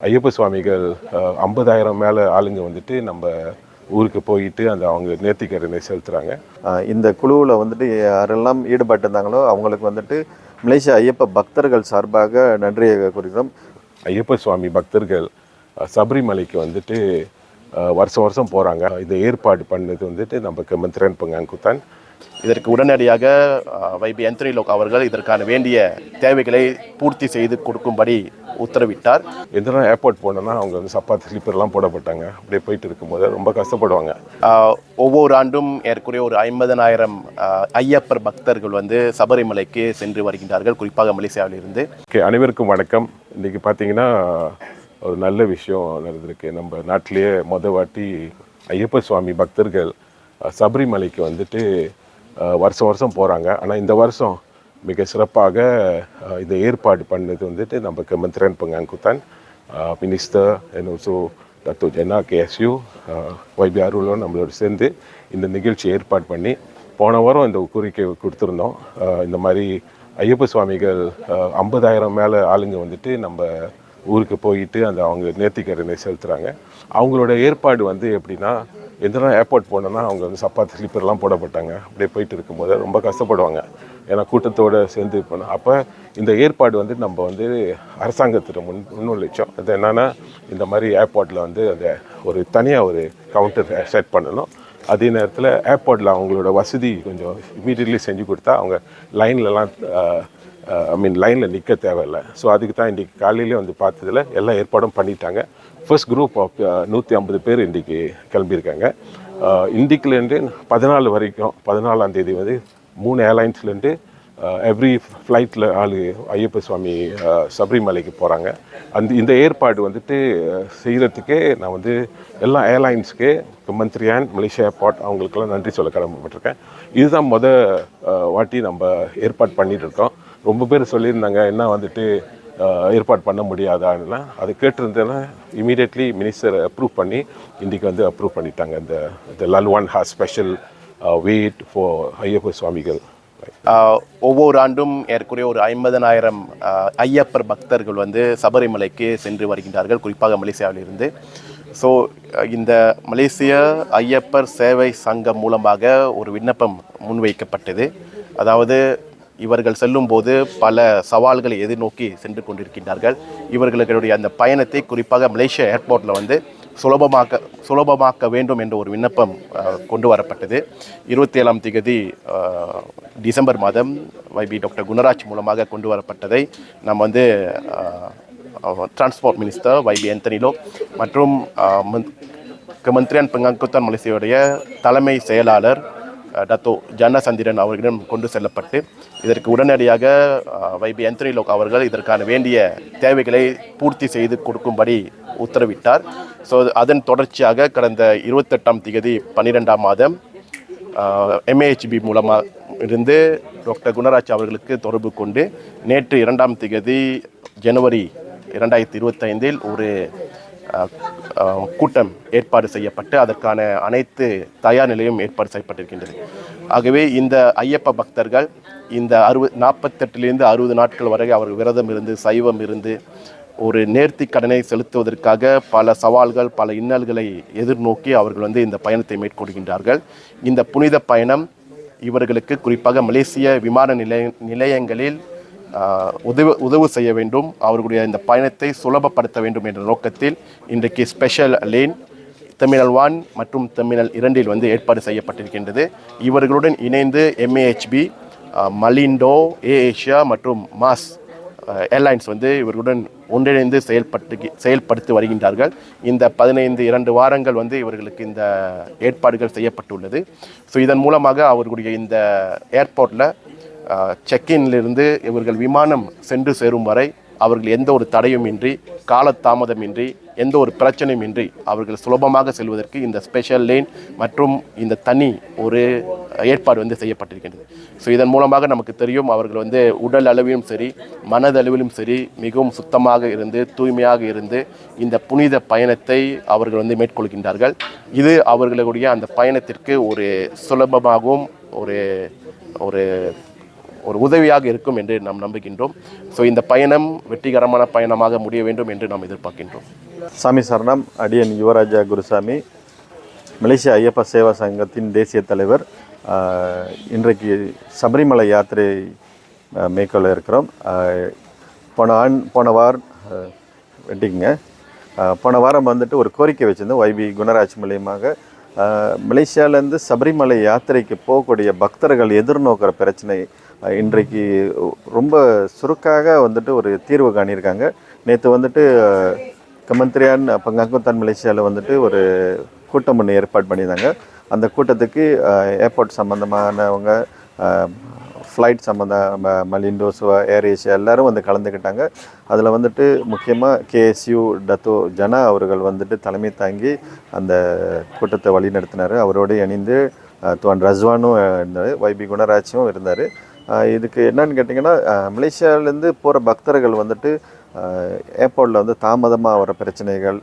ஐயப்ப சுவாமிகள் ஐம்பதாயிரம் மேலே ஆளுங்க வந்துட்டு நம்ம ஊருக்கு போயிட்டு அந்த அவங்க நேர்த்திக்கடனை செலுத்துகிறாங்க இந்த குழுவில் வந்துட்டு யாரெல்லாம் ஈடுபட்டிருந்தாங்களோ அவங்களுக்கு வந்துட்டு மலேசியா ஐயப்ப பக்தர்கள் சார்பாக நன்றியை குறிக்கிறோம் ஐயப்ப சுவாமி பக்தர்கள் சபரிமலைக்கு வந்துட்டு வருஷம் வருஷம் போகிறாங்க இதை ஏற்பாடு பண்ணது வந்துட்டு நம்ம கமந்திரன் பங்காங்குத்தான் இதற்கு உடனடியாக வைபி அந்தனிலோக் அவர்கள் இதற்கான வேண்டிய தேவைகளை பூர்த்தி செய்து கொடுக்கும்படி உத்தரவிட்டார். எந்த ஏர்போர்ட் போனோன்னா அவங்க வந்து சப்பாத்து ஸ்லீப்பர்லாம் போடப்பட்டாங்க. அப்படியே போயிட்டு இருக்கும்போது ரொம்ப கஷ்டப்படுவாங்க. ஒவ்வொரு ஆண்டும் ஏறக்குறைய ஒரு ஐம்பதனாயிரம் ஐயப்பர் பக்தர்கள் வந்து சபரிமலைக்கு சென்று வருகின்றார்கள் குறிப்பாக மலேசியாவிலிருந்து. ஓகே அனைவருக்கும் வணக்கம். இன்றைக்கி பார்த்தீங்கன்னா ஒரு நல்ல விஷயம் நடந்திருக்கு. நம்ம நாட்டிலேயே மொத வாட்டி ஐயப்ப சுவாமி பக்தர்கள் சபரிமலைக்கு வந்துட்டு வருஷம் வருஷம் போகிறாங்க ஆனால் இந்த வருஷம் மிக சிறப்பாக இந்த ஏற்பாடு பண்ணது வந்துட்டு நம்ம கமந்திரன் பங்காங்குத்தான் மினிஸ்டர் அண்ட் ஆல்சோ டத்து ஜெனா கேஎஸ்யூ ஒய்பி அருளும் நம்மளோட சேர்ந்து இந்த நிகழ்ச்சி ஏற்பாடு பண்ணி போன வாரம் இந்த கோரிக்கை கொடுத்துருந்தோம். இந்த மாதிரி ஐயப்ப சுவாமிகள் ஐம்பதாயிரம் மேலே ஆளுங்க வந்துட்டு நம்ம ஊருக்கு போயிட்டு அந்த அவங்க நேர்த்திக்கடனை செலுத்துகிறாங்க அவங்களோட ஏற்பாடு வந்து எப்படின்னா எந்த ஏர்போர்ட் போனோன்னா அவங்க வந்து சப்பாத்து ஸ்லீப்பர்லாம் போடப்பட்டாங்க அப்படியே போயிட்டு இருக்கும்போது ரொம்ப கஷ்டப்படுவாங்க. ஏன்னா கூட்டத்தோடு சேர்ந்து போனோம் அப்போ இந்த ஏற்பாடு வந்து நம்ம வந்து அரசாங்கத்திட்ட முன் முன்னுழைச்சோம் அது என்னென்னா இந்த மாதிரி ஏர்போர்ட்டில் வந்து அந்த ஒரு தனியாக ஒரு கவுண்டர் செட் பண்ணணும். அதே நேரத்தில் ஏர்போர்ட்டில் அவங்களோட வசதி கொஞ்சம் இமீடியட்லி செஞ்சு கொடுத்தா அவங்க லைன்லலாம் ஐ மீன் லைனில் நிற்க தேவையில்லை. ஸோ அதுக்கு தான் இன்றைக்கி காலையிலே வந்து பார்த்ததில் எல்லா ஏற்பாடும் பண்ணிட்டாங்க. ஃபர்ஸ்ட் குரூப் ஆஃப் நூற்றி ஐம்பது பேர் இன்றைக்கி கிளம்பியிருக்காங்க. Uh, இன்றைக்குலேருந்து பதினாலு வரைக்கும் பதினாலாம் தேதி வந்து மூணு ஏர்லைன்ஸ்லேருந்து uh, எவ்ரி ஃப்ளைட்டில் ஆளு ஐயப்ப சுவாமி uh, சபரிமலைக்கு போகிறாங்க அந்த இந்த ஏற்பாடு வந்துட்டு செய்கிறதுக்கே நான் வந்து எல்லா ஏர்லைன்ஸ்க்கு மந்த்ரியான் மலேசியா ஏர்பாட் அவங்களுக்கெல்லாம் நன்றி சொல்ல கடமைப்பட்டிருக்கேன். இதுதான் முத வாட்டி நம்ம ஏற்பாடு பண்ணிகிட்டு இருக்கோம். ரொம்ப பேர் சொல்லியிருந்தாங்க என்ன வந்துட்டு ஏற்பாடு பண்ண முடியாதான்னா அது கேட்டிருந்தேன்னா இமீடியட்லி மினிஸ்டர் அப்ரூவ் பண்ணி இன்றைக்கி வந்து அப்ரூவ் பண்ணிட்டாங்க. இந்த இந்த லல்வான் ஹா ஸ்பெஷல் வெயிட் ஃபார் ஐயப்ப சுவாமிகள். ஒவ்வொரு ஆண்டும் ஏற்குறைய ஒரு ஐம்பதனாயிரம் ஐயப்பர் பக்தர்கள் வந்து சபரிமலைக்கு சென்று வருகின்றார்கள் குறிப்பாக மலேசியாவிலிருந்து. ஸோ இந்த மலேசிய ஐயப்பர் சேவை சங்கம் மூலமாக ஒரு விண்ணப்பம் முன்வைக்கப்பட்டது. அதாவது இவர்கள் செல்லும்போது பல சவால்களை எதிர்நோக்கி சென்று கொண்டிருக்கின்றார்கள். இவர்களுடைய அந்த பயணத்தை குறிப்பாக மலேசியா ஏர்போர்ட்டில் வந்து சுலபமாக்க சுலபமாக்க வேண்டும் என்ற ஒரு விண்ணப்பம் கொண்டு வரப்பட்டது. இருபத்தி ஏழாம் திகதி டிசம்பர் மாதம் வைபி டாக்டர் குணராஜ் மூலமாக கொண்டு வரப்பட்டதை நம்ம வந்து டிரான்ஸ்போர்ட் மினிஸ்டர் வைபி ஆந்தனிலோ மற்றும் அஹ், மந்த்- பங்காங்குத்தான் மலேசியாவுடைய தலைமை செயலாளர் டத்தோ ஜன சந்திரன் அவர்களிடம் கொண்டு செல்லப்பட்டு இதற்கு உடனடியாக வைபி வைபி அந்தனிலோக் அவர்கள் இதற்கான வேண்டிய தேவைகளை பூர்த்தி செய்து கொடுக்கும்படி உத்தரவிட்டார். ஸோ அதன் தொடர்ச்சியாக கடந்த இருபத்தெட்டாம் திகதி பன்னிரெண்டாம் மாதம் எம்ஏஹெச்பி மூலமாக இருந்து டாக்டர் குணராஜ் அவர்களுக்கு தொடர்பு கொண்டு நேற்று இரண்டாம் திகதி ஜனவரி இரண்டாயிரத்தி இருபத்தைந்தில் ஒரு கூட்டம் ஏற்பாடு செய்யப்பட்டு அதற்கான அனைத்து தயார் நிலையும் ஏற்பாடு செய்யப்பட்டிருக்கின்றது. ஆகவே இந்த ஐயப்ப பக்தர்கள் இந்த அறுபது நாற்பத்தெட்டுலேருந்து அறுபது நாட்கள் வரை அவர் விரதம் இருந்து சைவம் இருந்து ஒரு நேர்த்தி கடனை செலுத்துவதற்காக பல சவால்கள் பல இன்னல்களை எதிர்நோக்கி அவர்கள் வந்து இந்த பயணத்தை மேற்கொள்கின்றார்கள். இந்த புனித பயணம் இவர்களுக்கு குறிப்பாக மலேசிய விமான நிலைய நிலையங்களில் உதவு உதவு செய்ய வேண்டும். அவர்களுடைய இந்த பயணத்தை சுலபப்படுத்த வேண்டும் என்ற நோக்கத்தில் இன்றைக்கு ஸ்பெஷல் லேன் டெர்மினல் ஒன் மற்றும் டெர்மினல் இரண்டில் வந்து ஏற்பாடு செய்யப்பட்டிருக்கின்றது. இவர்களுடன் இணைந்து எம்ஏஹெச்பி மலிண்டோ ஏ ஏஷியா மற்றும் மாஸ் ஏர்லைன்ஸ் வந்து இவர்களுடன் ஒன்றிணைந்து செயல்பட்டு செயல்படுத்தி வருகின்றார்கள். இந்த பதினைந்து இரண்டு வாரங்கள் வந்து இவர்களுக்கு இந்த ஏற்பாடுகள் செய்யப்பட்டுள்ளது. ஸோ இதன் மூலமாக அவர்களுடைய இந்த ஏர்போர்ட்டில் செக்இன்லிருந்து இவர்கள் விமானம் சென்று சேரும் வரை அவர்கள் எந்த ஒரு தடையுமின்றி காலதாமதமின்றி எந்த ஒரு பிரச்சனையுமின்றி அவர்கள் சுலபமாக செல்வதற்கு இந்த ஸ்பெஷல் லேன் மற்றும் இந்த தனி ஒரு ஏற்பாடு வந்து செய்யப்பட்டிருக்கின்றது. ஸோ இதன் மூலமாக நமக்கு தெரியும் அவர்கள் வந்து உடல் அளவிலும் சரி மனதளவிலும் சரி மிகவும் சுத்தமாக இருந்து தூய்மையாக இருந்து இந்த புனித பயணத்தை அவர்கள் வந்து மேற்கொள்கின்றார்கள். இது அவர்களுடைய அந்த பயணத்திற்கு ஒரு சுலபமாகவும் ஒரு ஒரு ஒரு உதவியாக இருக்கும் என்று நாம் நம்புகின்றோம். ஸோ இந்த பயணம் வெற்றிகரமான பயணமாக முடிய வேண்டும் என்று நாம் எதிர்பார்க்கின்றோம். சாமி சரணம். அடியன் யுவராஜா குருசாமி மலேசிய ஐயப்ப சேவா சங்கத்தின் தேசிய தலைவர். இன்றைக்கு சபரிமலை யாத்திரை மேற்கொள்ள இருக்கிறோம். போன ஆண் போன வாரம் வெட்டிங்க போன வாரம் வந்துட்டு ஒரு கோரிக்கை வச்சுருந்தோம். ஒய்பி குணராஜ் மூலியமாக மலேசியாவிலேருந்து சபரிமலை யாத்திரைக்கு போகக்கூடிய பக்தர்கள் எதிர்நோக்கிற பிரச்சனை இன்றைக்கு ரொம்ப சுருக்காக வந்துட்டு ஒரு தீர்வு காணியிருக்காங்க. நேற்று வந்துட்டு கமந்திரியான் கமந்திரியான் பங்காங்குத்தான் மலேசியாவில் வந்துட்டு ஒரு கூட்டம் ஒன்று ஏற்பாடு பண்ணியிருந்தாங்க. அந்த கூட்டத்துக்கு ஏர்போர்ட் சம்மந்தமானவங்க ஃப்ளைட் சம்மந்த ம- மலிண்டோஸ் ஏர் ஏஷியா எல்லோரும் வந்து கலந்துக்கிட்டாங்க. அதில் வந்துட்டு முக்கியமாக கேஎஸ்யூ டத்தோ ஜனா அவர்கள் வந்துட்டு தலைமை தாங்கி அந்த கூட்டத்தை வழிநடத்தினார். அவரோடு இணைந்து துவான் ரஸ்வானும் இருந்தார். வைபி குணராஜும் இருந்தார். இதுக்கு என்னன்னு கேட்டிங்கன்னா மலேசியாவிலேருந்து போகிற பக்தர்கள் வந்துட்டு ஏர்போர்ட்டில் வந்து தாமதமாக வர பிரச்சனைகள்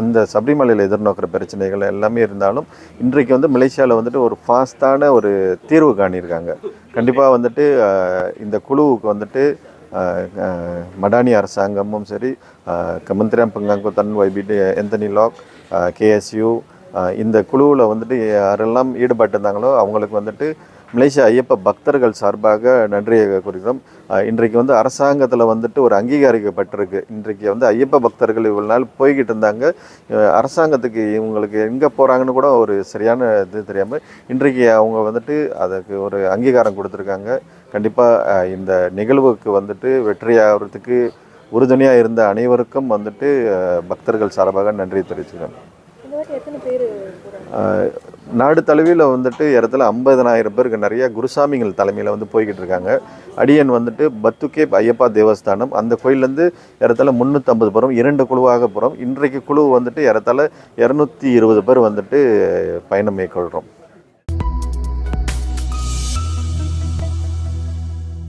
அந்த சபரிமலையில் எதிர்நோக்கிற பிரச்சனைகள் எல்லாமே இருந்தாலும் இன்றைக்கு வந்து மலேசியாவில் வந்துட்டு ஒரு ஃபாஸ்ட்டான ஒரு தீர்வு காணியிருக்காங்க. கண்டிப்பாக வந்துட்டு இந்த குழுவுக்கு வந்துட்டு மடானி அரசாங்கமும் சரி கமந்திரம் பங்காங்கு தன் வைபிடி எந்தனி லாக் கேஎஸ்யூ இந்த குழுவில் வந்துட்டு யாரெல்லாம் ஈடுபட்டிருந்தாங்களோ அவங்களுக்கு வந்துட்டு மலேசிய ஐயப்ப பக்தர்கள் சார்பாக நன்றியை குறிக்கிறோம் இன்றைக்கு வந்து அரசாங்கத்தில் வந்துட்டு ஒரு அங்கீகரிக்கப்பட்டிருக்கு. இன்றைக்கு வந்து ஐயப்ப பக்தர்கள் இவ்வளோ நாள் போய்கிட்டு இருந்தாங்க. அரசாங்கத்துக்கு இவங்களுக்கு எங்கே போகிறாங்கன்னு கூட ஒரு சரியான இது தெரியாமல் இன்றைக்கு அவங்க வந்துட்டு அதுக்கு ஒரு அங்கீகாரம் கொடுத்துருக்காங்க. கண்டிப்பாக இந்த நிகழ்வுக்கு வந்துட்டு வெற்றியாகிறதுக்கு உறுதுணையாக இருந்த அனைவருக்கும் வந்துட்டு பக்தர்கள் சார்பாக நன்றி தெரிவிச்சுக்கிறேன். நாடு தழுவியில் வந்துட்டு இடத்துல ஐம்பதனாயிரம் பேருக்கு நிறைய குருசாமிகள் தலைமையில் வந்து போய்கிட்டு இருக்காங்க. அடியன் வந்துட்டு பத்துக்கே ஐயப்பா தேவஸ்தானம். அந்த கோயிலேருந்து இடத்துல முந்நூற்றம்பது பேரும் இரண்டு குழுவாக போகிறோம் இன்றைக்கு குழு வந்துட்டு இடத்துல இரநூத்தி இருபது பேர் வந்துட்டு பயணம் மேற்கொள்கிறோம்